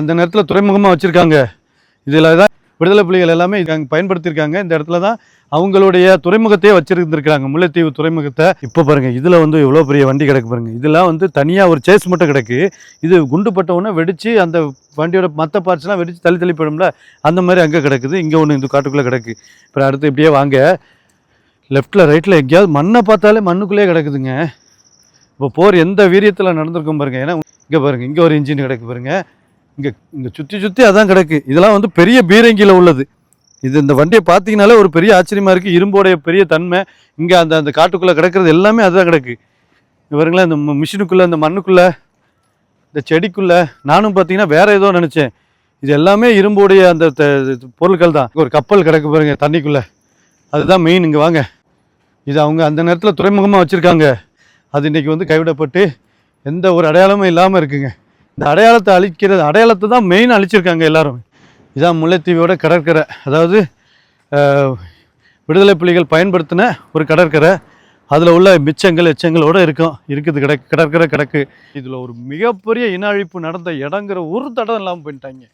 அந்த நேரத்தில் துறைமுகமாக வச்சுருக்காங்க. இதில் தான் விடுதலை புலிகள் எல்லாமே இது அங்கே பயன்படுத்தியிருக்காங்க. இந்த இடத்துல தான் அவங்களுடைய துறைமுகத்தையே வச்சிருந்துருக்காங்க முல்லைத்தீவு துறைமுகத்தை. இப்போ பாருங்கள் இதில் வந்து எவ்வளோ பெரிய வண்டி கிடக்கு பாருங்கள் இதெல்லாம் வந்து தனியாக ஒரு சேஸ் மட்டும் கிடக்கு. இது குண்டு பட்ட வெடித்து அந்த வண்டியோட மற்ற பார்ட்ஸ்லாம் வெடித்து தள்ளி தள்ளி போயிடும்ல? அந்த மாதிரி அங்கே கிடக்குது. இங்கே ஒன்று இந்த காட்டுக்குள்ளே கிடக்கு. இப்போ அடுத்து இப்படியே வாங்க. லெஃப்ட்டில் ரைட்டில் எங்கேயாவது மண்ணை பார்த்தாலே மண்ணுக்குள்ளேயே கிடக்குதுங்க. இப்போ போர் எந்த வீரியத்தில் நடந்திருக்கும் பாருங்கள் ஏன்னா இங்கே பாருங்க இங்கே ஒரு இன்ஜின் கிடக்கு பாருங்கள் இங்கே இங்கே சுற்றி சுற்றி அதான் கிடக்கு. இதெல்லாம் வந்து பெரிய பீரங்கியில் உள்ளது. இது இந்த வண்டியை பார்த்தீங்கனாலே ஒரு பெரிய ஆச்சரியமாக இருக்குது இரும்போடைய பெரிய தன்மை. இங்கே அந்த அந்த காட்டுக்குள்ளே கிடக்கிறது எல்லாமே அதுதான் கிடக்கு. இங்க அந்த இந்த ம- மிஷினுக்குள்ளே இந்த மண்ணுக்குள்ளே இந்த செடிக்குள்ளே நானும் பார்த்தீங்கன்னா வேறு ஏதோ நினச்சேன். இது எல்லாமே இரும்புடைய அந்த த- இது பொருட்கள் தான். ஒரு கப்பல் கிடக்கு பாருங்க தண்ணிக்குள்ளே. அதுதான் மெயின் இங்கே வாங்க. இது அவங்க அந்த நேரத்தில் துறைமுகமாக வச்சுருக்காங்க. அது இன்னைக்கு வந்து கைவிடப்பட்டு எந்த ஒரு அடையாளமும் இல்லாமல் இருக்குங்க. இந்த அடையாளத்தை அழிக்கிறது அடையாளத்தை தான் மெயின் அழிச்சிருக்காங்க எல்லாரும். இதான் முல்லைத்தீவியோட கடற்கரை. அதாவது விடுதலை புலிகள் பயன்படுத்தின ஒரு கடற்கரை. அதில் உள்ள மிச்சங்கள் எச்சங்களோட இருக்கும். இருக்குது கிடக்கு கடற்கரை கிடக்கு. இதில் ஒரு மிகப்பெரிய இன அழிப்பு நடந்த இடங்கிற ஒரு தடம் இல்லாமல் போயிட்டாங்க.